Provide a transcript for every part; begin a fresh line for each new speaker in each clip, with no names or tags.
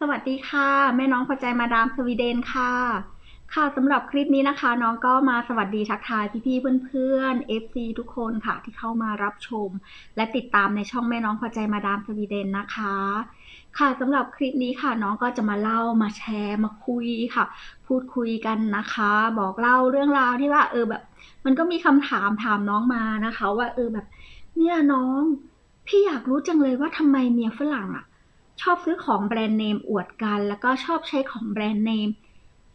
สวัสดีค่ะ แม่น้องพอใจมาดามสวีเดนค่ะ ค่ะสำหรับคลิปนี้นะคะ น้องก็มาสวัสดีทักทายพี่ๆเพื่อนๆ FC ทุกคนค่ะ ที่เข้ามารับชม และติดตามในช่องแม่น้องพอใจมาดามสวีเดนนะคะ ค่ะสำหรับคลิปนี้ค่ะ น้องก็จะมาเล่ามาแชร์มาคุยค่ะ พูดคุยกันนะคะ บอกเล่าเรื่องราวที่ว่าเออแบบ มันก็มีคำถามถามน้องมานะคะ ว่าเออแบบ เนี่ยน้อง พี่อยากรู้จังเลยว่าทำไมเมียฝรั่งอะ ชอบซื้อของแบรนด์เนมอวดกัน แล้วก็ชอบใช้ของแบรนด์เนม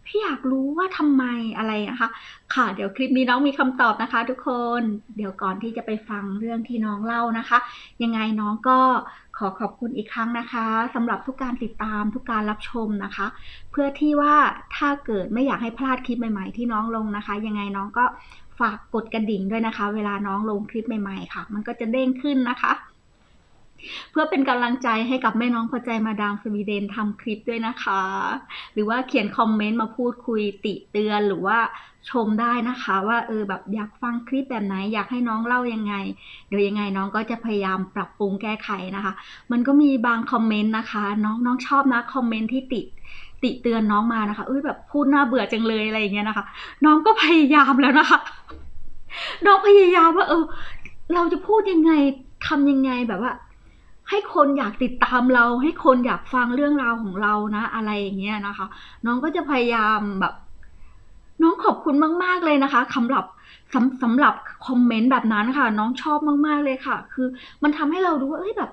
พี่อยากรู้ว่าทำไมอะไรนะคะ ค่ะ เดี๋ยวคลิปนี้น้องมีคำตอบนะคะ ทุกคน เดี๋ยวก่อนที่จะไปฟังเรื่องที่น้องเล่านะคะ ยังไงน้องก็ขอขอบคุณอีกครั้งนะคะสำหรับทุกการติดตามทุกการรับชมนะคะ เพื่อที่ว่าถ้าเกิดไม่อยากให้พลาดคลิปใหม่ ๆ ที่น้องลงนะคะ ยังไงน้องก็ฝากกดกระดิ่งด้วยนะคะ เวลาน้องลงคลิปใหม่ ๆ ค่ะ มันก็จะเด้งขึ้นนะคะ เพื่อเป็นกำลังใจให้กับแม่น้องพอใจมาดามสวีเดนทำคลิปด้วยนะคะ หรือว่าเขียนคอมเมนต์มาพูดคุยติเตือนหรือว่าชมได้นะคะ ว่าเออแบบอยากฟังคลิปแบบไหน อยากให้น้องเล่ายังไงเดี๋ยวยังไงน้องก็จะพยายามปรับปรุงแก้ไขนะคะ มันก็มีบางคอมเมนต์นะคะ น้องน้องชอบนะคอมเมนต์ที่ติติเตือนน้องมานะคะเอ้ยแบบพูดน่าเบื่อจังเลยอะไรอย่างเงี้ยนะคะ น้องก็พยายามแล้วนะคะ น้องพยายามว่า เออ เราจะพูดยังไงทำยังไงแบบว่า ให้คนอยากติดตามเรา ให้คนอยากฟังเรื่องราวของเรานะ อะไรอย่างเงี้ยนะคะ น้องก็จะพยายามแบบ น้องขอบคุณมาก ๆเลยนะคะสำหรับสำสำหรับคอมเมนต์แบบนั้นค่ะ น้องชอบมาก ๆเลยค่ะ คือมันทำให้เรารู้ว่าเอ้ยแบบ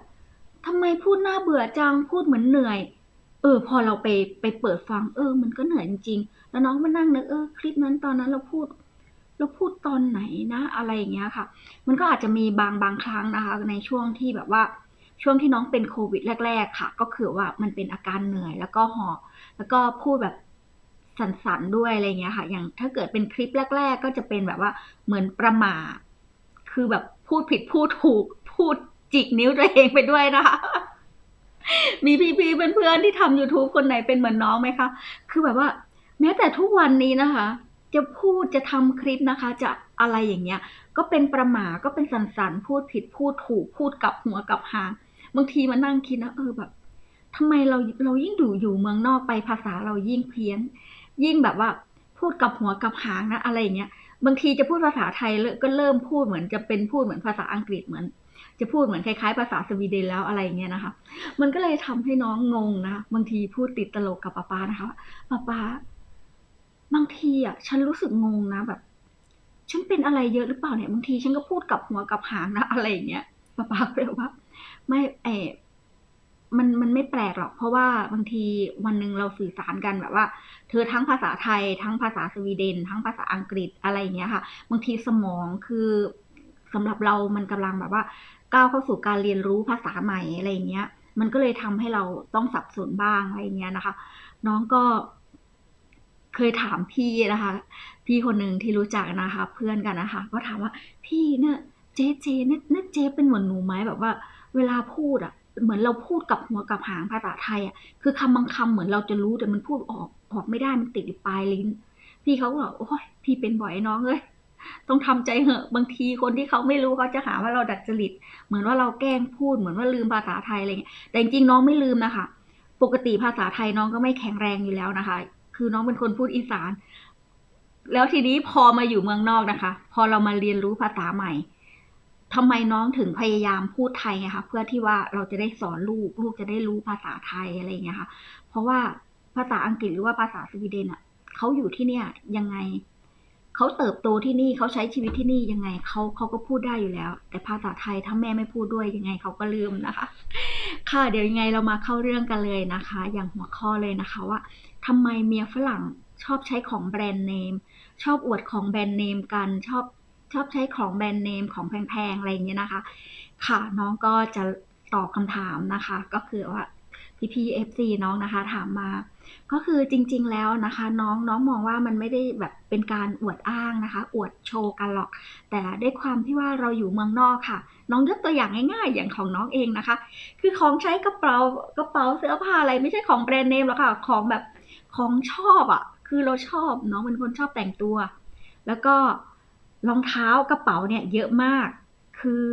ทำไมพูดน่าเบื่อจังพูดเหมือนเหนื่อย เออ พอเราไปไปเปิดฟังเออ มันก็เหนื่อยจริงๆแล้วน้องมานั่งนึกเออคลิปนั้นตอนนั้นเราพูดเราพูดตอนไหนนะ อะไรอย่างเงี้ยค่ะ มันก็อาจจะมีบางบางครั้งนะคะ ในช่วงที่แบบว่า ช่วงที่น้องเป็นโควิดแรก ๆ ค่ะ ก็คือว่ามันเป็นอาการเหนื่อย แล้วก็หอบแล้วก็พูดแบบสั่นๆด้วยอะไรเงี้ยค่ะ อย่างถ้าเกิดเป็นคลิปแรก ๆ ก็จะเป็นแบบว่าเหมือนประหม่าคือแบบพูดผิดพูดถูกพูดจิกนิ้วตัวเองไปด้วยนะคะมีพี่ๆเพื่อนๆที่ทำยูทูบคนไหนเป็นเหมือนน้องไหมคะ คือแบบว่า แม้แต่ทุกวันนี้นะคะ จะพูดจะทำคลิปนะคะ จะอะไรอย่างเงี้ย ก็เป็นประหม่าก็เป็นสั่นพูดผิดพูดถูกพูดกลับหัวกลับหาง บางทีมานั่งคิดนะเออแบบทำไมเราเรายิ่งอยู่อยู่เมืองนอกไปภาษาเรายิ่งเพี้ยน ยิ่งแบบว่าพูดกับหัวกับหางนะอะไรอย่างเงี้ย บางทีจะพูดภาษาไทยเลยก็เริ่มพูดเหมือนจะเป็นพูดเหมือนภาษาอังกฤษเหมือน จะพูดเหมือนคล้ายๆ ภาษาสวีเดนแล้วอะไรอย่างเงี้ยนะคะ มันก็เลยทำให้น้องงงนะบางทีพูดติดตลกกับป๊าป๊านะคะป๊าป๊าบางทีอะฉันรู้สึกงงนะแบบฉันเป็นอะไรเยอะหรือเปล่าเนี่ยบางทีฉันก็พูดกับหัวกับหางนะอะไรอย่างเงี้ยป๊าป๊าเลยว่า ไม่เออมันมันไม่แปลกหรอก เพราะว่าบางทีวันหนึ่งเราสื่อสารกันแบบว่า เธอทั้งภาษาไทย ทั้งภาษาสวีเดน ทั้งภาษาอังกฤษอะไรอย่างเงี้ยค่ะ บางทีสมองคือสำหรับเรามันกำลังแบบว่า ก้าวเข้าสู่การเรียนรู้ภาษาใหม่อะไรอย่างเงี้ย มันก็เลยทำให้เราต้องสับสนบ้างอะไรอย่างเงี้ยนะคะ น้องก็เคยถามพี่นะคะ พี่คนหนึ่งที่รู้จักนะคะ เพื่อนกันนะคะ ก็ถามว่าพี่เนี่ยเจเจเนี่ยเนี่ยเจเป็นเหมือนหนูไหมแบบว่า เวลาพูดอะ เหมือนเราพูดกับหัวกับหางภาษาไทยอะ คือคำบางคำเหมือนเราจะรู้แต่มันพูดออกออกไม่ได้มันติดอยู่ปลายลิ้น พี่เขาก็บอกโอ้ยพี่เป็นบ่อยน้องเอ้ยต้องทำใจเหอะบางทีคนที่เขาไม่รู้เขาจะหาว่าเราดัดจริต เหมือนว่าเราแกล้งพูดเหมือนว่าลืมภาษาไทยอะไรเงี้ยแต่จริงน้องไม่ลืมนะคะ ปกติภาษาไทยน้องก็ไม่แข็งแรงอยู่แล้วนะคะ คือน้องเป็นคนพูดอีสาน แล้วทีนี้พอมาอยู่เมืองนอกนะคะ พอเรามาเรียนรู้ภาษาใหม่ ทำไมน้องถึงพยายามพูดไทยไงคะเพื่อที่ว่าเราจะได้สอนลูก ลูกจะได้รู้ภาษาไทยอะไรอย่างเงี้ยค่ะเพราะว่าภาษาอังกฤษหรือว่าภาษาสวีเดนอะเขาอยู่ที่เนี่ยยังไงเขาเติบโตที่นี่เขาใช้ชีวิตที่นี่ยังไงเขาเขาก็พูดได้อยู่แล้ว แต่ภาษาไทยถ้าแม่ไม่พูดด้วยยังไงเขาก็ลืมนะคะ ค่ะเดี๋ยวยังไงเรามาเข้าเรื่องกันเลยนะคะ อย่างหัวข้อเลยนะคะว่าทำไมเมียฝรั่งชอบใช้ของแบรนด์เนมชอบอวดของแบรนด์เนมกันชอบ ชอบใช้ของแบรนด์เนมของแพงๆอะไรอย่างเงี้ยนะคะ ค่ะน้องก็จะตอบคำถามนะคะ ก็คือว่าพี่พีเอฟซีน้องนะคะถามมา ก็คือจริงๆแล้วนะคะ น้องน้องมองว่ามันไม่ได้แบบเป็นการอวดอ้างนะคะ อวดโชว์กันหรอก แต่ด้วยความที่ว่าเราอยู่เมืองนอกค่ะ น้องยกตัวอย่างง่ายๆ อย่างของน้องเองนะคะ คือของใช้กระเป๋ากระเป๋าเสื้อผ้าอะไรไม่ใช่ของแบรนด์เนมหรอกค่ะของแบบของชอบอะ่ะ คือเราชอบน้องเป็นคนชอบแต่งตัว แล้วก็ รองเท้ากระเป๋าเนี่ยเยอะมาก คือ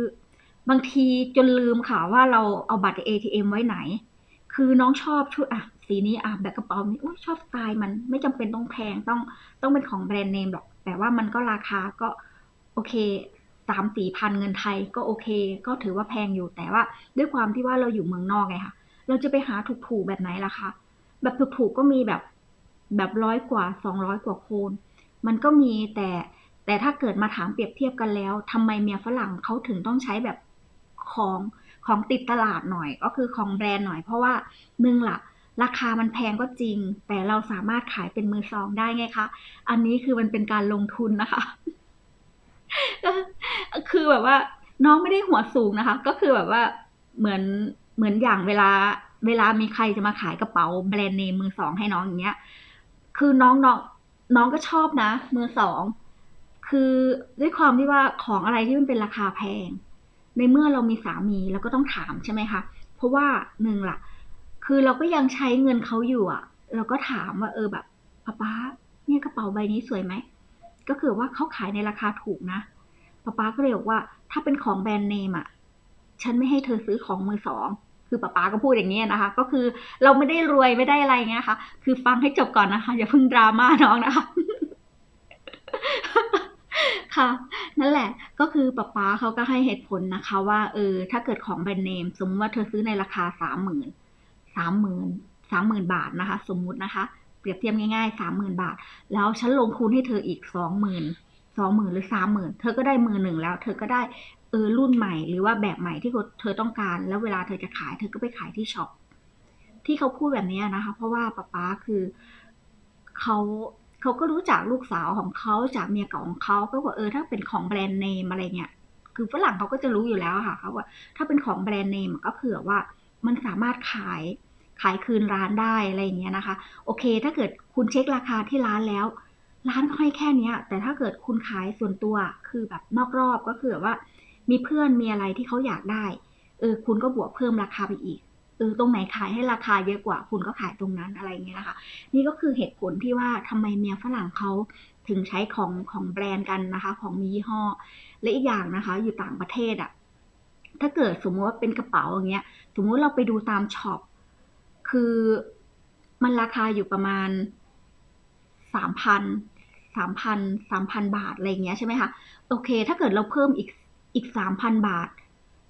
บางทีจนลืมค่ะว่าเราเอาบัตร ATM ไว้ไหน คือน้องชอบชุดอะสีนี้อะแบบกระเป๋านี้อุ้ยชอบสไตล์มันไม่จำเป็นต้องแพงต้องต้องเป็นของแบรนด์เนมหรอก แต่ว่ามันก็ราคาก็โอเคสามสี่พันเงินไทยก็โอเค ก็ถือว่าแพงอยู่แต่ว่า ด้วยความที่ว่าเราอยู่เมืองนอกไงค่ะ เราจะไปหาถูกๆแบบไหนล่ะคะแบบถูกๆก็มีแบบแบบร้อยกว่าสองร้อยกว่าโคน มันก็มีแต่ แต่ถ้าเกิดมาถามเปรียบเทียบกันแล้วทำไมเมียฝรั่งเขาถึงต้องใช้แบบของของติดตลาดหน่อย ก็คือของแบรนด์หน่อย เพราะว่าหนึ่งละราคามันแพงก็จริง แต่เราสามารถขายเป็นมือสองได้ไงคะ อันนี้คือมันเป็นการลงทุนนะคะ คือแบบว่า น้องไม่ได้หัวสูงนะคะ ก็คือแบบว่าเหมือนเหมือนอย่างเวลา เวลามีใครจะมาขายกระเป๋าแบรนด์เนมมือสองให้น้องอย่างเงี้ย คือน้องน้องน้องก็ชอบนะมือสอง คือด้วยความที่ว่าของอะไรที่มันเป็นราคาแพง ในเมื่อเรามีสามีเราก็ต้องถามใช่ไหมคะ เพราะว่าหนึ่งล่ะ คือเราก็ยังใช้เงินเขาอยู่อะ เราก็ถามว่าเออแบบป้าป้าเนี่ยกระเป๋าใบนี้สวยไหม ก็คือว่าเขาขายในราคาถูกนะป้าป้าก็เลยบอกว่า ถ้าเป็นของแบรนด์เนมอะ ฉันไม่ให้เธอซื้อของมือสอง คือป้าป้าก็พูดอย่างนี้นะคะ ก็คือเราไม่ได้รวยไม่ได้อะไรเงี้ยค่ะ คือฟังให้จบก่อนนะคะ อย่าเพิ่งดราม่าน้องนะคะ ค่ะ นั่นแหละก็คือป้าป้าเขาก็ให้เหตุผลนะคะว่าเออถ้าเกิดของแบรนด์เนม สมมติว่าเธอซื้อในราคาสามหมื่นสามหมื่นสามหมื่นบาทนะคะ สมมุตินะคะ เปรียบเทียบง่ายๆสามหมื่นบาท แล้วฉันลงทุนให้เธออีกสองหมื่นสองหมื่นหรือสามหมื่นเธอก็ได้มือหนึ่งแล้ว เธอก็ได้เออรุ่นใหม่หรือว่าแบบใหม่ที่เธอต้องการ แล้วเวลาเธอจะขายเธอก็ไปขายที่ช็อปที่เขาพูดแบบนี้นะคะ เพราะว่าป๊าป๊าคือเขา เขาก็รู้จักลูกสาวของเขาจากเมียเก่าของเขาก็บอกเออถ้าเป็นของแบรนด์เนมอะไรเงี้ยคือฝรั่งเขาก็จะรู้อยู่แล้วค่ะเขาว่าถ้าเป็นของแบรนด์เนมก็เผื่อว่ามันสามารถขายขายคืนร้านได้อะไรเงี้ยนะคะ โอเค ถ้าเกิดคุณเช็คราคาที่ร้านแล้ว ร้านค่อยแค่เนี้ย แต่ถ้าเกิดคุณขายส่วนตัวคือแบบนอกรอบก็คือว่า มีเพื่อนมีอะไรที่เขาอยากได้ เออ คุณก็บวกเพิ่มราคาไปอีก เออตรงไหนขายให้ราคาเยอะกว่าคุณก็ขายตรงนั้นอะไรเงี้ยนะคะ นี่ก็คือเหตุผลที่ว่าทำไมเมียฝรั่งเขาถึงใช้ของของแบรนด์กันนะคะ ของมียี่ห้อ และอีกอย่างนะคะ อยู่ต่างประเทศอะ่ะถ้าเกิดสมมติว่าเป็นกระเป๋าอย่างเงี้ย สมมุติเราไปดูตามช็อปคือมันราคาอยู่ประมาณสามพันสามพันสามพันบาทอะไรเงี้ยใช่ไหมคะโอเค ถ้าเกิดเราเพิ่มอีกอีกสามพันบาท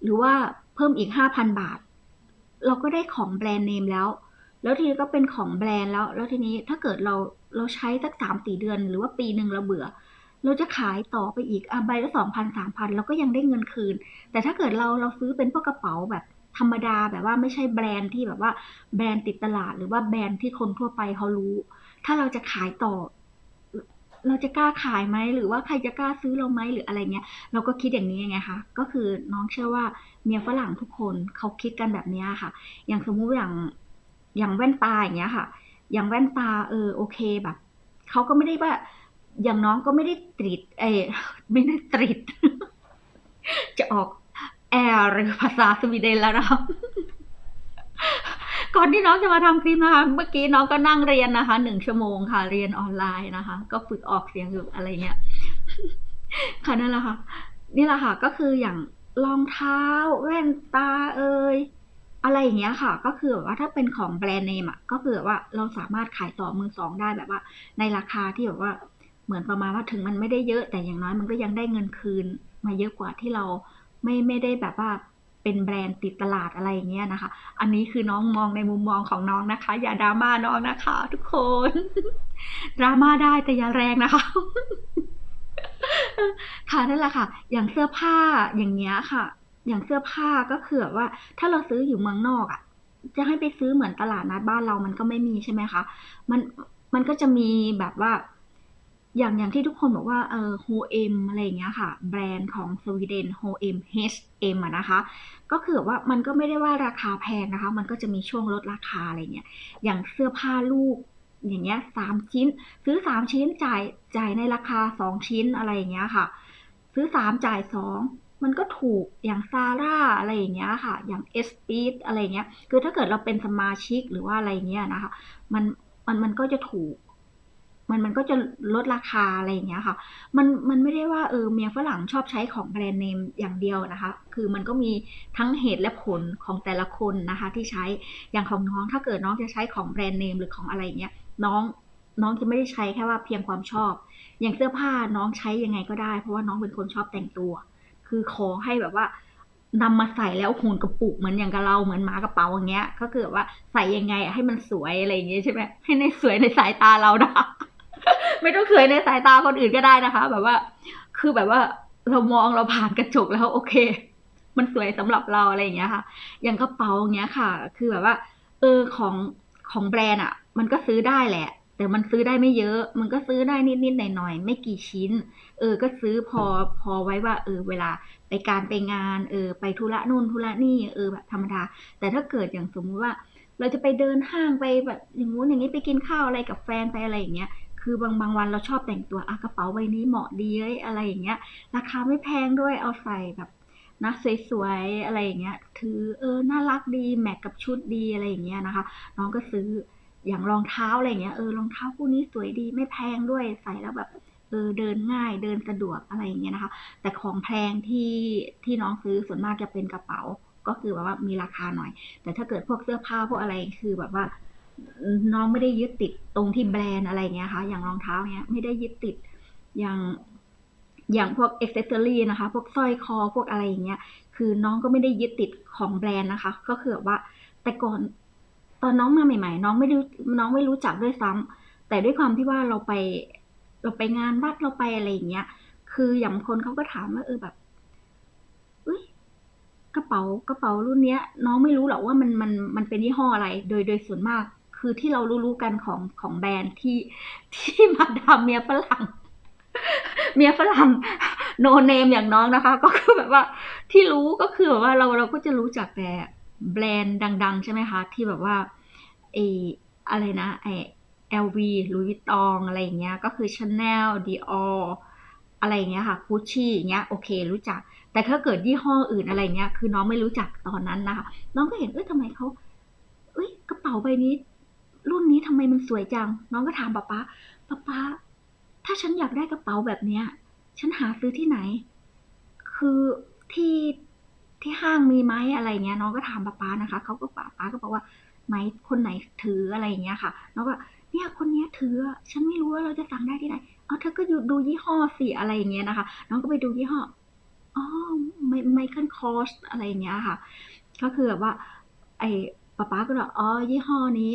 หรือว่าเพิ่มอีกห้าพันบาท เราก็ได้ของแบรนด์เนมแล้ว แล้วทีนี้ก็เป็นของแบรนด์แล้ว แล้วทีนี้ถ้าเกิดเราเราใช้สักสามสี่เดือน หรือว่าปีหนึ่งเราเบื่อ เราจะขายต่อไปอีกอะใบละสองพันสามพันเราก็ยังได้เงินคืน แต่ถ้าเกิดเราเราซื้อเป็นพวกกระเป๋าแบบธรรมดาแบบว่าไม่ใช่แบรนด์ที่แบบว่าแบรนด์ติดตลาดหรือว่าแบรนด์ที่คนทั่วไปเขารู้ ถ้าเราจะขายต่อ เราจะกล้าขายไหมหรือว่าใครจะกล้าซื้อเราไหมหรืออะไรเงี้ย เราก็คิดอย่างนี้ไงคะก็คือน้องเชื่อว่าเมียฝรั่งทุกคนเขาคิดกันแบบนี้ค่ะ อย่างสมมุติอย่างอย่างแว่นตาอย่างเงี้ยค่ะ อย่างแว่นตาเออโอเคแบบเขาก็ไม่ได้ว่า อย่างน้องก็ไม่ได้ตรีดเอไม่ได้ตรีดจะออกแอร์หรือภาษาสวีเดนแล้วนะคะ ก่อนที่น้องจะมาทำคลิปนะคะ เมื่อกี้น้องก็นั่งเรียนนะคะหนึ่งชั่วโมงค่ะ เรียนออนไลน์นะคะ ก็ฝึกออกเสียงอยู่อะไรเงี้ยค่ะนั่นแหละค่ะนี่แหละค่ะ ก็คืออย่างรองเท้าแว่นตาเอ่ยอะไรอย่างเงี้ยค่ะ ก็คือแบบว่าถ้าเป็นของแบรนด์เนมอะก็คือว่าเราสามารถขายต่อมือสองได้แบบว่า ในราคาที่แบบว่าเหมือนประมาณว่าถึงมันไม่ได้เยอะแต่อย่างน้อยมันก็ยังได้เงินคืน มาเยอะกว่าที่เราไม่ไม่ได้แบบว่า เป็นแบรนด์ติดตลาดอะไรอย่างเงี้ยนะคะ อันนี้คือน้องมองในมุมมองของน้องนะคะ อย่าดราม่าน้องนะคะ ทุกคนดราม่าได้แต่อย่าแรงนะคะค่ะนั่นแหละค่ะ อย่างเสื้อผ้าอย่างเงี้ยค่ะ อย่างเสื้อผ้าก็คือว่า ถ้าเราซื้ออยู่เมืองนอกอะ จะให้ไปซื้อเหมือนตลาดนัดบ้านเรามันก็ไม่มีใช่ไหมคะ มันมันก็จะมีแบบว่า อย่างอย่างที่ทุกคนบอกว่าเออโฮเอ็มอะไรอย่างเงี้ยค่ะ แบรนด์ของสวีเดนโฮเอ็ม H&M อะนะคะ ก็คือว่ามันก็ไม่ได้ว่าราคาแพงนะคะ มันก็จะมีช่วงลดราคาอะไรเงี้ยอย่างเสื้อผ้าลูกอย่างเงี้ยสามชิ้น ซื้อสามชิ้นจ่ายจ่ายในราคาสองชิ้นอะไรอย่างเงี้ยค่ะ ซื้อสามจ่ายสองมันก็ถูกอย่างซาร่าอะไรอย่างเงี้ยค่ะ อย่างเอสปีดอะไรเงี้ย คือถ้าเกิดเราเป็นสมาชิกหรือว่าอะไรเงี้ยนะคะ มันมันมันก็จะถูก มันมันก็จะลดราคาอะไรอย่างเงี้ยค่ะ มันมันไม่ได้ว่าเออเมียฝรั่งชอบใช้ของแบรนด์เนมอย่างเดียวนะคะ คือมันก็มีทั้งเหตุและผลของแต่ละคนนะคะ ที่ใช้อย่างของน้องถ้าเกิดน้องจะใช้ของแบรนด์เนมหรือของอะไรเงี้ยน้องน้องจะไม่ได้ใช้แค่ว่าเพียงความชอบ อย่างเสื้อผ้าน้องใช้ยังไงก็ได้ เพราะว่าน้องเป็นคนชอบแต่งตัว คือขอให้แบบว่านำมาใส่แล้วหุ่นกระปุกเหมือนอย่างกับเราเหมือนหมากระเป๋าอย่างเงี้ย ก็คือแบบว่าใส่ยังไงให้มันสวยอะไรอย่างเงี้ยใช่ไหมให้ในสวยในสายตาเรานะ ไม่ต้องสวยในสายตาคนอื่นก็ได้นะคะ แบบว่า คือแบบว่าเรามองเราผ่านกระจกแล้วโอเค มันสวยสำหรับเราอะไรอย่างเงี้ยค่ะ อย่างกระเป๋าอย่างเงี้ยค่ะ คือแบบว่า เออของของแบรนด์อะ มันก็ซื้อได้แหละ แต่มันซื้อได้ไม่เยอะ มันก็ซื้อได้นิดๆหน่อยๆไม่กี่ชิ้น เออ ก็ซื้อพอพอไว้ว่า เออ เวลาไปการไปงาน เออ ไปธุระนู่นธุระนี่ เออแบบธรรมดา แต่ถ้าเกิดอย่างสมมติว่า เราจะไปเดินห้างไปแบบอย่างงู้นอย่างนี้ไปกินข้าวอะไรกับแฟนไปอะไรอย่างเงี้ย คือบางบางวันเราชอบแต่งตัวอกระเป๋าใบนี้เหมาะดีเอ้ยอะไรอย่างเงี้ย ราคาไม่แพงด้วยเอาใส่แบบนะสวยๆอะไรอย่างเงี้ย ถือเออน่ารักดีแมทกับชุดดีอะไรอย่างเงี้ยนะคะ น้องก็ซื้ออย่างรองเท้าอะไรอย่างเงี้ยเออรองเท้าคู่นี้สวยดีไม่แพงด้วยใส่แล้วแบบเออเดินง่ายเดินสะดวกอะไรอย่างเงี้ยนะคะ แต่ของแพงที่ที่น้องซื้อส่วนมากจะเป็นกระเป๋า ก็คือแบบว่ามีราคาหน่อย แต่ถ้าเกิดพวกเสื้อผ้าพวกอะไรคือแบบว่า น้องไม่ได้ยึดติดตรงที่แบรนด์อะไรเงี้ยค่ะ อย่างรองเท้าเนี้ยไม่ได้ยึดติดอย่างอย่างพวกอ็กเซสซอรี่นะคะ พวกสร้อยคอพวกอะไรอย่างเงี้ย คือน้องก็ไม่ได้ยึดติดของแบรนด์นะคะ ก็คือแบบว่าแต่ก่อนตอนน้องมาใหม่ ๆ น้องไม่รู้น้องไม่รู้จักด้วยซ้ำแต่ด้วยความที่ว่าเราไปเราไปงานวัดเราไปอะไรอย่างเงี้ย คืออย่างบางคนเขาก็ถามว่าเออแบบเอ้ยกระเป๋ากระเป๋ารุ่นเนี้ย น้องไม่รู้หรอกว่ามันมันมันเป็นยี่ห้ออะไร โดยโดยส่วนมาก คือที่เรารู้ๆกันของของแบรนด์ที่ที่มาดามเมียฝรั่ง เมียฝรั่งโนเนมอย่างน้องนะคะ ก็คือแบบว่าที่รู้ก็คือแบบว่าเราเราก็จะรู้จักแต่แบรนด์ดัง ๆ ใช่ไหมคะ ที่แบบว่าไออะไรนะไอ LV ลุยวิตตองอะไรอย่างเงี้ย ก็คือ Chanel Dior อะไรอย่างเงี้ยค่ะกุชชี่อย่างเงี้ยโอเค รู้จัก แต่ถ้าเกิดยี่ห้ออื่นอะไรเงี้ย คือน้องไม่รู้จักตอนนั้นนะคะ น้องก็เห็นเอ้ยทำไมเขาเอ้ยกระเป๋าใบนี้ รุ่นนี้ทำไมมันสวยจัง น้องก็ถามป๊าป๊าป๊าป๊าถ้าฉันอยากได้กระเป๋าแบบเนี้ย ฉันหาซื้อที่ไหน คือที่ที่ห้างมีไหมอะไรเงี้ย น้องก็ถามป๊าป๊านะคะเขาก็ป๊าป๊าก็บอกว่าไหนคนไหนถืออะไรอย่างเงี้ยค่ะ น้องก็เนี่ยคนเนี้ยถือ ฉันไม่รู้ว่าเราจะสั่งได้ที่ไหนเอาเธอก็อยู่ดูยี่ห้อสิอะไรอย่างเงี้ยนะคะ น้องก็ไปดูยี่ห้ออ๋อไมเคิลคอสอะไรอย่างเงี้ยค่ะ ก็คือแบบว่า ไอ้ป๊าป๊าก็บอกอ๋อยี่ห้อนี้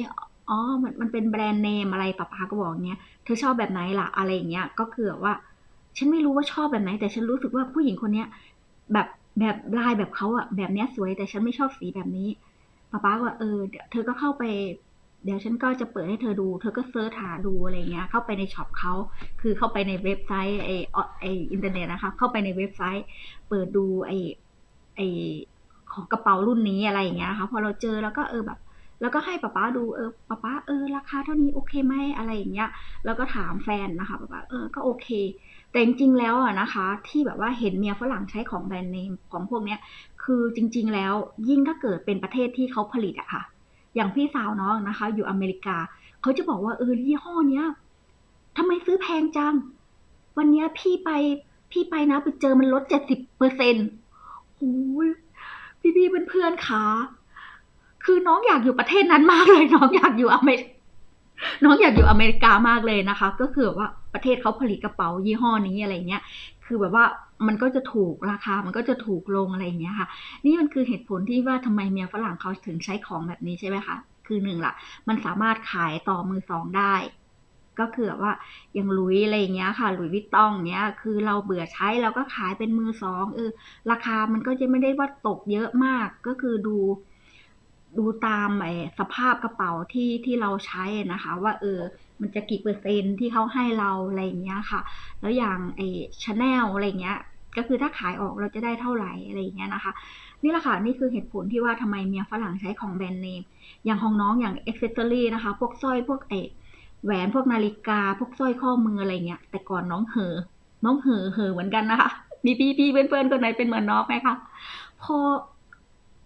อ๋อมันมันเป็นแบรนด์เนมอะไรป๊าป๊าก็บอกเนี้ยเธอชอบแบบไหนล่ะอะไรอย่างเงี้ยก็คือว่า ฉันไม่รู้ว่าชอบแบบไหน แต่ฉันรู้สึกว่าผู้หญิงคนเนี้ยแบบแบบลายแบบเขาอะแบบเนี้ยสวยแต่ฉันไม่ชอบสีแบบนี้ป๊าป๊าก็เออเธอก็เข้าไป เดี๋ยวฉันก็จะเปิดให้เธอดู เธอก็เซิร์ชหาดูอะไรเงี้ย เข้าไปในช็อปเขาคือเข้าไปในเว็บไซต์ไอไออินเทอร์เน็ตนะคะ เข้าไปในเว็บไซต์ เปิดดูไอไอของกระเป๋ารุ่นนี้อะไรอย่างเงี้ยนะคะพอเราเจอแล้วก็เออแบบ แล้วก็ให้ป๊าป๊าดูเออป๊าป๊าเออราคาเท่านี้โอเคไหมอะไรอย่างเงี้ย แล้วก็ถามแฟนนะคะป๊าป๊าเออก็โอเค แต่จริงๆแล้วอะนะคะ ที่แบบว่าเห็นเมียฝรั่งใช้ของแบรนด์เนมของพวกเนี้ยคือจริง ๆ แล้วยิ่งถ้าเกิดเป็นประเทศที่เขาผลิตอะค่ะ อย่างพี่สาวน้องนะคะ อยู่อเมริกาเขาจะบอกว่าเออยี่ห้อเนี้ยทำไมซื้อแพงจัง วันเนี้ยพี่ไปพี่ไปนะไปเจอมันลดเจ็ดสิบเปอร์เซ็นต์โอ้ยพี่พี่เพื่อนๆขา คือน้องอยากอยู่ประเทศนั้นมากเลย น้องอยากอยู่อเมริกน้องอยากอยู่อเมริกามากเลยนะคะ ก็คือว่าประเทศเขาผลิตกระเป๋ายี่ห้อนี้อะไรเงี้ย คือแบบว่ามันก็จะถูกราคา มันก็จะถูกลงอะไรเงี้ยค่ะ นี่มันคือเหตุผลที่ว่าทำไมเมียฝรั่งเขาถึงใช้ของแบบนี้ใช่ไหมคะ คือหนึ่งละมันสามารถขายต่อมือสองได้ก็คือแบบว่าอย่างลุยอะไรเงี้ยค่ะลุยวิตตองเงี้ยคือเราเบื่อใช้เราก็ขายเป็นมือสองเออราคามันก็จะไม่ได้ว่าตกเยอะมากก็คือดู ดูตามไอ้สภาพกระเป๋าที่ที่เราใช้นะคะ ว่าเออมันจะกี่เปอร์เซ็นต์ที่เขาให้เราอะไรเงี้ยค่ะ แล้วอย่างไอ้ชาแนลอะไรเงี้ย ก็คือถ้าขายออกเราจะได้เท่าไหร่อะไรเงี้ยนะคะ นี่แหละค่ะนี่คือเหตุผลที่ว่าทำไมเมียฝรั่งใช้ของแบรนด์เนมอย่างของน้องอย่างอ็อกเซสซอรี่นะคะ พวกสร้อยพวกเอแหวนพวกนาฬิกา พวกสร้อยข้อมืออะไรเงี้ย แต่ก่อนน้องเหอ น้องเหอเหอเหมือนกันนะคะมีพี่พี่เพื่อนๆคนไหนเป็นเหมือนน้องไหมคะพอ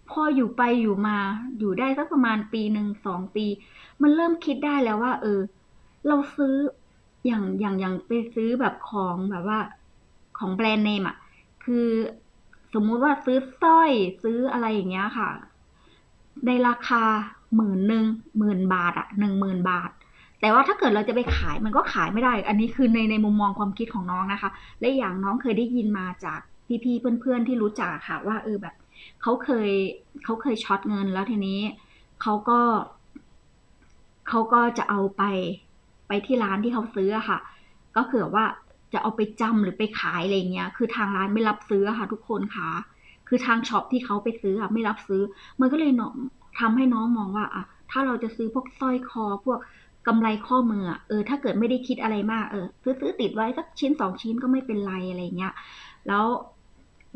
พออยู่ไปอยู่มาอยู่ได้สักประมาณปีหนึ่งสองปี มันเริ่มคิดได้แล้วว่า เออ เราซื้ออย่างอย่างอย่างไปซื้อแบบของแบบว่า ของแบรนด์เนมอะคือสมมุติว่าซื้อสร้อยซื้ออะไรอย่างเงี้ยค่ะ ในราคาหมื่นหนึ่งหมื่นบาทอะหนึ่งหมื่นบาท แต่ว่าถ้าเกิดเราจะไปขายมันก็ขายไม่ได้ อันนี้คือในในมุมมองความคิดของน้องนะคะ และอย่างน้องเคยได้ยินมาจากพี่ๆเพื่อนๆที่รู้จักค่ะ ว่าเออแบบ เขาเคยเขาเคยช็อตเงินแล้วทีนี้เขาก็เขาก็จะเอาไปไปที่ร้านที่เขาซื้อค่ะ ก็คือว่าจะเอาไปจำหรือไปขายอะไรเงี้ย คือทางร้านไม่รับซื้อค่ะ ทุกคนค่ะ คือทางช็อปที่เขาไปซื้ออะไม่รับซื้อ มันก็เลยเนาะทำให้น้องมองว่าอะถ้าเราจะซื้อพวกสร้อยคอพวกกำไรข้อมือเออถ้าเกิดไม่ได้คิดอะไรมากเออซื้อซื้อติดไว้สักชิ้นสองชิ้นก็ไม่เป็นไรอะไรเงี้ย แล้ว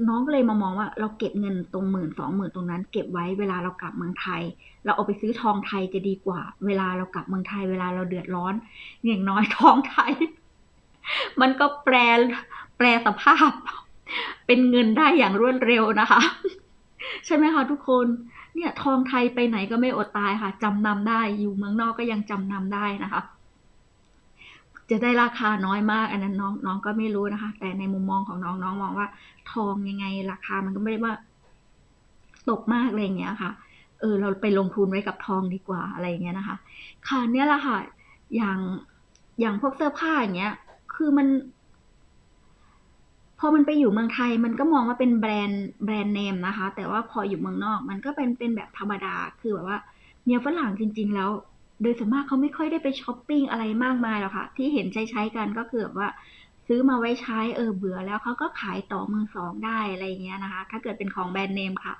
น้องก็เลยมามองว่าเราเก็บเงินตรงหมื่นสองหมื่นตรงนั้น เก็บไว้เวลาเรากลับเมืองไทย เราเอาไปซื้อทองไทยจะดีกว่า เวลาเรากลับเมืองไทย เวลาเราเดือดร้อนอย่างน้อยทองไทย มันก็แปลแปลสภาพ เป็นเงินได้อย่างรวดเร็วนะคะ ใช่ไหมคะทุกคนเนี่ยทองไทยไปไหนก็ไม่อดตายค่ะจำนำได้อยู่เมืองนอกก็ยังจำนำได้นะคะ จะได้ราคาน้อยมาก อันนั้นน้องน้องก็ไม่รู้นะคะ แต่ในมุมมองของน้องน้องมองว่า ทองยังไงราคามันก็ไม่ได้ว่าตกมากอะไรอย่างเงี้ยค่ะ เออ เราไปลงทุนไว้กับทองดีกว่าอะไรอย่างเงี้ยนะคะ ค่ะเนี่ยแหละค่ะ อย่างอย่างพวกเสื้อผ้าอย่างเงี้ย คือมัน พอมันไปอยู่เมืองไทย มันก็มองว่าเป็นแบรนด์แบรนด์เนมนะคะ แต่ว่าพออยู่เมืองนอก มันก็เป็นเป็นแบบธรรมดา คือแบบว่าเมียฝรั่งจริง ๆ แล้ว โดยส่วนมากเขาไม่ค่อยได้ไปช้อปปิ้งอะไรมากมายหรอกค่ะ ที่เห็นใช้ใช้กันก็คือแบบว่าซื้อมาไว้ใช้เออเบื่อแล้วเขาก็ขายต่อมือสองได้อะไรเงี้ยนะคะ ถ้าเกิดเป็นของแบรนด์เนมค่ะ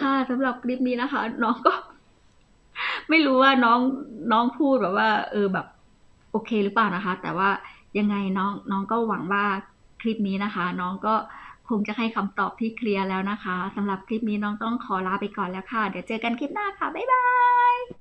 ค่ะสำหรับคลิปนี้นะคะ น้องก็ ไม่รู้ว่าน้องน้องพูดแบบว่า เออแบบ โอเคหรือเปล่านะคะ แต่ว่ายังไงน้องน้องก็หวังว่าคลิปนี้นะคะ น้องก็คงจะให้คำตอบที่เคลียร์แล้วนะคะสำหรับคลิปนี้น้องต้องขอลาไปก่อนแล้วค่ะ เดี๋ยวเจอกันคลิปหน้าค่ะ บ๊ายบาย